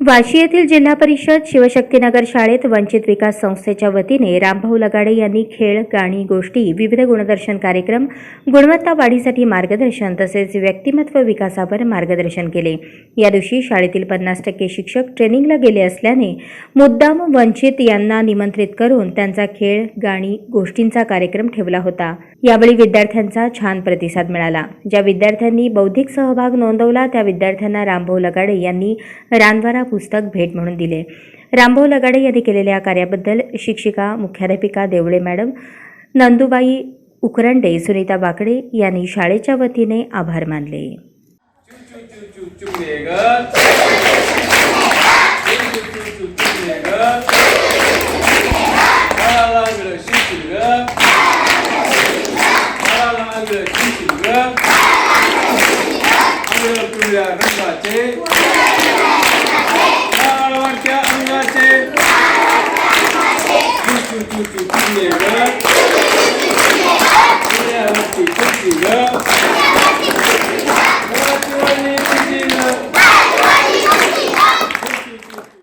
वाशी येथील जिल्हा परिषद शिवशक्तीनगर शाळेत वंचित विकास संस्थेच्या वतीने रामभाऊ लगाडे यांनी खेळ गाणी गोष्टी विविध गुणदर्शन कार्यक्रम गुणवत्ता वाढीसाठी मार्गदर्शन तसेच व्यक्तिमत्व विकासावर मार्गदर्शन केले. या दिवशी शाळेतील पन्नास टक्के शिक्षक ट्रेनिंगला गेले असल्याने मुद्दाम वंचित यांना निमंत्रित करून त्यांचा खेळ गाणी गोष्टींचा कार्यक्रम ठेवला होता. यावेळी विद्यार्थ्यांचा छान प्रतिसाद मिळाला. ज्या विद्यार्थ्यांनी बौद्धिक सहभाग नोंदवला त्या विद्यार्थ्यांना रामभाऊ लगाडे यांनी रानवारा पुस्तक भेट म्हणून दिले रामभाऊ लगाडे यांनी केलेल्या कार्याबद्दल शिक्षिका मुख्याध्यापिका देवळे मॅडम नंदुबाई उकरंडे सुनीता बाकडे यांनी शाळेच्या वतीने आभार मानले 쭉 Kaya Amate. Tutu tutu tutu nera. Kaya Amate tutu nera.